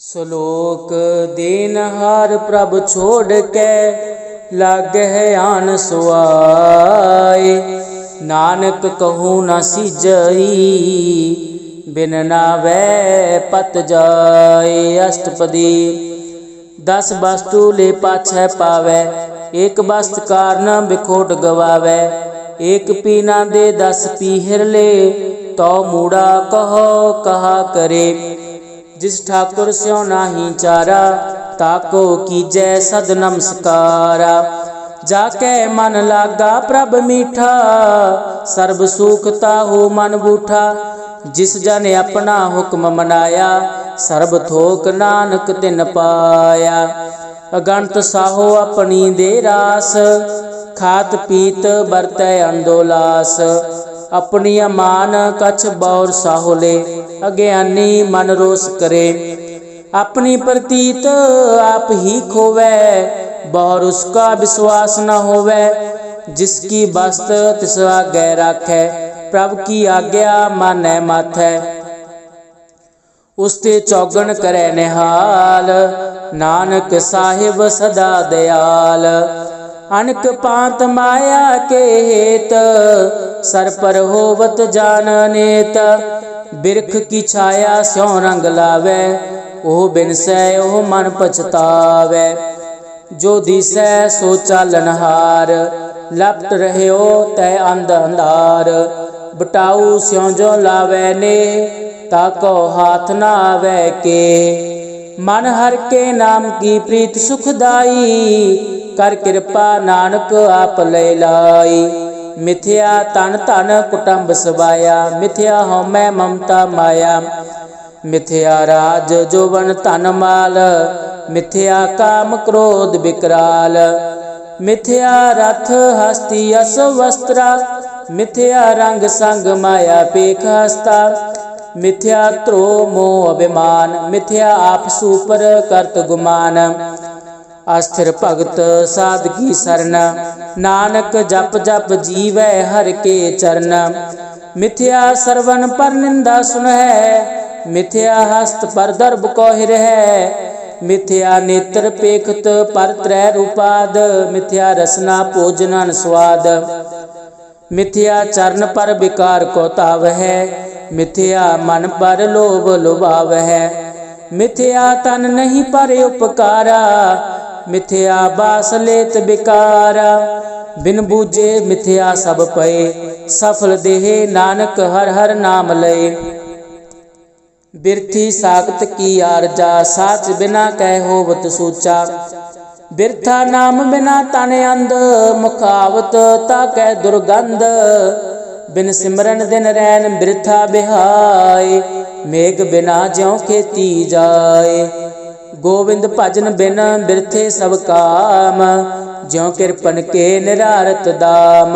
ਸ਼ਲੋਕ ਦੀਨ ਹਰ ਪ੍ਰਭ ਛੋੜ ਕੇ ਲਾਗਹਿ ਆਨ ਸੁਆਏ। ਨਾਨਕ ਕਹੂ ਨ ਸਿਜਈ, ਬਿਨ ਨਾ ਵੈ ਪਤ ਜਾਏ। ਅਸ਼ਟਪਦੀ, ਦਸ ਵਸਤੂ ਲੈ ਪਾਛੈ ਪਾਵੈ ਇੱਕ ਵਸਤ ਕਾਰਨ ਬਿਖੋਟ ਗਵਾਵੈ। ਏਕ ਪੀਨਾ ਦੇ ਦਸ ਪੀਹਰ ਲੈ ਤੋ ਮੂੜਾ ਕਹੋ ਕਹਾ ਕਰੇ। ਜਿਸ ਠਾਕੁਰ ਸਿਉ ਨਾਹੀ ਚਾਰਾ ਤਾਕੋ ਕੀਜੈ ਸਦ ਨਮਸਕਾਰਾ। ਜਾ ਕੇ ਮਨ ਲਾਗਾ ਪ੍ਰਭ ਮੀਠਾ, ਸਰਬ ਸੁਖ ਤਾਹੂ ਮਨ ਬੂਠਾ। ਜਿਸ ਜਨ ਆਪਣਾ ਹੁਕਮ ਮਨਾਇਆ, ਸਰਬ ਥੋਕ ਨਾਨਕ ਤਿਨ ਪਾਇਆ। ਅਗੰਤ ਸਾਹੋ ਆਪਣੀ ਦੇ ਰਾਸ, ਖਾਤ ਪੀਤ ਵਰਤੈ ਅੰਦੋਲਾਸ ਆਪਣੀ ਅਮਾਨ ਕਛ ਬੌਰ ਸਾਹੁਲੇ, ਅਗਿਆਨੀ ਮਨ ਰੋਸ ਕਰੇ। ਆਪਣੀ ਪ੍ਰਤੀਤ ਆਪ ਹੀ ਖੋਵੈ, ਬੌਰ ਉਸਕਾ ਵਿਸ਼ਵਾਸ ਨ ਹੋਵੈ। ਜਿਸ ਕੀ ਬਸਤ ਤਿਸ ਆਗੇ ਰਾਖੈ, ਪ੍ਰਭ ਕੀ ਆਗਿਆ ਮਾਨੈ ਮਾਥੈ। ਉਸ ਤੇ ਚੌਗਣ ਕਰੈ ਨਿਹਾਲ, ਨਾਨਕ ਸਾਹਿਬ ਸਦਾ ਦਿਆਲ। ਅਨਕ ਪਾਂਤ ਮਾਇਆ ਕੇ ਹੇਤ, ਸਰ ਪਰ ਹੋਵਤ ਜਾਨ ਨੇਤ ਬਿਰਖ ਕੀ ਛਾਇਆ ਸਿਉ ਰੰਗ ਲਾਵੇ, ਉਹ ਬਿਨਸੈ ਉਹ ਮਨ ਪਛਤਾਵੇ। ਜੋ ਦਿਸੈ ਸੋ ਚਾਲਨ ਲਪਟ ਰਹਿਓ ਤੈ ਅੰਧ ਅੰਧਾਰ। ਬਟਾਉ ਸਿਉ ਜੋ ਲਾਵੇ ਨੇ ਤਾਕੋ ਹਾਥ ਨਾ ਆਵੇ ਕੇ। ਮਨ ਹਰ ਕੇ ਨਾਮ ਕੀ ਪ੍ਰੀਤ ਸੁਖਦਾਈ ਕਰ ਕਿਰਪਾ ਨਾਨਕ ਆਪ ਲੈ ਲਾਈ। ਮਿਥਿਆ ਤਨ ਧਨ ਕੁਟੰਬ ਸਵਾਇਆ, ਮਿਥਿਆ ਹਉਮੈ ਮਮਤਾ ਮਾਇਆ। ਮਿਥਿਆ ਰਾਜ ਜੋਵਨ ਧਨ ਮਾਲ, ਮਿਥਿਆ ਕਾਮ ਕ੍ਰੋਧ ਵਿਕਰਾਲ ਮਿਥਿਆ ਰਥ ਹਸਤੀ ਅਸ ਵਸਤਰਾ, ਮਿਥਿਆ ਰੰਗ ਸੰਗ ਮਾਇਆ ਪੇਖ ਹਸਤਾ। ਮਿਥਿਆ ਧਰੋ ਮੋਹ ਅਭਿਮਾਨ, ਮਿਥਿਆ ਆਪ ਸੂਪਰ ਕਰਤ ਗੁਮਾਨ। ਅਸਥਿਰ ਭਗਤ ਸਾਦਗੀ ਸਰਨ। ਨਾਨਕ ਜਪ ਜਪ ਜੀਵੈ ਹਰ ਕੇ ਚਰਨ। ਮਿਥਿਆ ਸਰਵਨ ਪਰ ਨਿੰਦਾ ਸੁਨਹਿ। ਮਿਥਿਆ ਹਸਤ ਪਰ ਦਰਬ ਕੋ ਹਿਰਹਿ ਮਿਥਿਆ ਨੇਤਰ ਪੇਖਤ ਪਰ ਤ੍ਰੈ ਰੂਪਾਦ। ਮਿਥਿਆ ਰਸਨਾ ਭੋਜਨ ਸਵਾਦ। ਮਿਥਿਆ ਚਰਨ ਪਰ ਵਿਕਾਰ ਕੋ ਤਾਵ ਹੈ ਮਿਥਿਆ ਮਨ ਪਰ ਲੋਭ ਲੁਭਾਵ ਹੈ ਮਿਥਿਆ ਤਨ ਨਹੀਂ ਪਰ ਉਪਕਾਰਾ। ਮਿਥਿਆ ਬਾਸ ਲੇਤ ਬਿਕਾਰਾ। ਬਿਨ ਬੂਝੇ ਮਿਥਿਆ ਸਭ ਪਏ। ਸਫਲ ਦੇਹ ਨਾਨਕ ਹਰ ਹਰ ਨਾਮ ਲਏ। ਬਿਰਥੀ ਸਾਖਤ ਕੀ ਆਰਜਾ, ਸਾਚ ਬਿਨਾ ਕਹਿ ਹੋਵਤ ਸੂਚਾ। ਬਿਰਥਾ ਨਾਮ ਬਿਨਾ ਤਨ ਅੰਧ, ਮੁਖਾਵਤ ਤਾ ਕਹਿ ਦੁਰਗੰਧ। ਬਿਨ ਸਿਮਰਨ ਦਿਨ ਰੈਨ ਬਿਰਥਾ ਬਿਹਾਏ, ਮੇਘ ਬਿਨਾ ਜਿਉ ਖੇਤੀ ਜਾਏ। ਗੋਬਿੰਦ ਭਜਨ ਬਿਨ ਬਿਰਥੇ ਸਭ ਕਾਮ, ਜਿਉ ਕਿਰਪਨ ਕੇ ਨਿਰਾਰਤ ਦਾਮ।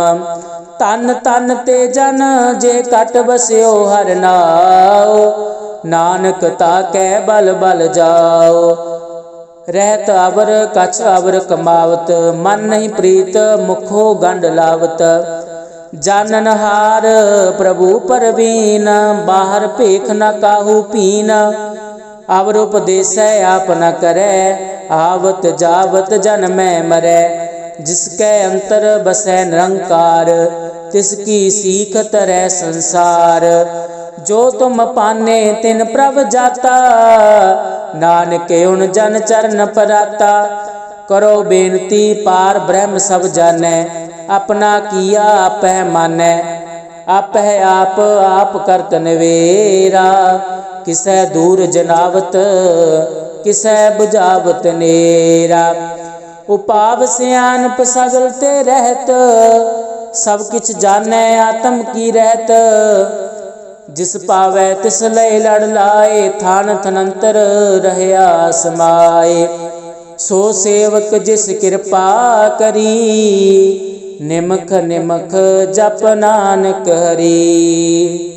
ਤਨ ਤਨ ਤੇ ਜਨ ਜੇ ਕਟ ਬਸਿਓ ਹਰ ਨਾਉ, ਨਾਨਕ ਤਾ ਕੈ ਬਲ ਬਲ ਜਾਓ ਰਹਿਤ ਅਵਰ, ਕਛ ਅਵਰ ਕਮਾਵਤ, ਮਨ ਨਹੀਂ ਪ੍ਰੀਤ, ਮੁਖੋ ਗੰਡ ਲਾਵਤ। ਜਾਨਨ ਹਾਰ ਪ੍ਰਭੂ ਪਰਵੀਨ, ਬਾਹਰ ਭੇਖ ਨ ਕਾਹੂ ਪੀਨ। ਅਵਰ ਉਪਦੇਸੈ ਆਪ ਨ ਕਰੈ ਆਵਤ ਜਾਵਤ ਜਨ ਮੈਂ ਮਰੈ ਜਿਸ ਕੈ ਅੰਤਰ ਬਸੈ ਨਿਰੰਕਾਰ ਤਿਸ ਕੀ ਸੀਖ ਤਰੈ ਸੰਸਾਰ ਜੋ ਤੁਮ ਪਾਨੇ ਤਿਨ ਪ੍ਰਭ ਜਾਤਾ ਨਾਨਕ ਉਨ ਜਨ ਚਰਨ ਪਰਾਤਾ ਕਰੋ ਬੇਨਤੀ ਪਾਰ ਬ੍ਰਹਮ ਸਭ ਜਾਣੈ ਆਪਣਾ ਕੀਆ ਆਪੈ ਮਾਨੈ ਆਪੈ ਆਪ ਆਪ ਕਰਤ ਨਵੇਰਾ ਕਿਸੈ ਦੂਰ ਜਨਾਵਤ, ਕਿਸੈ 부ਝਾਵਤ ਨੇਰਾ। ਉਪਾਵ ਸਿਆਨਪ ਸਗਲ ਤੇ ਰਹਿਤ, ਸਭ ਕਿਛ ਜਾਣੈ ਆਤਮ ਕੀ ਰਹਿਤ। ਜਿਸ ਪਾਵੈ ਤਿਸ ਲੈ ਲੜ ਲਾਏ, ਥਾਨ ਥਨੰਤਰ ਰਹਿਆ ਸਮਾਏ। ਸੋ ਸੇਵਕ ਜਿਸ ਕਿਰਪਾ ਕਰੀ, ਨਿਮਖ ਨਿਮਖ ਜਪ ਨਾਨਕ ਹਰੀ।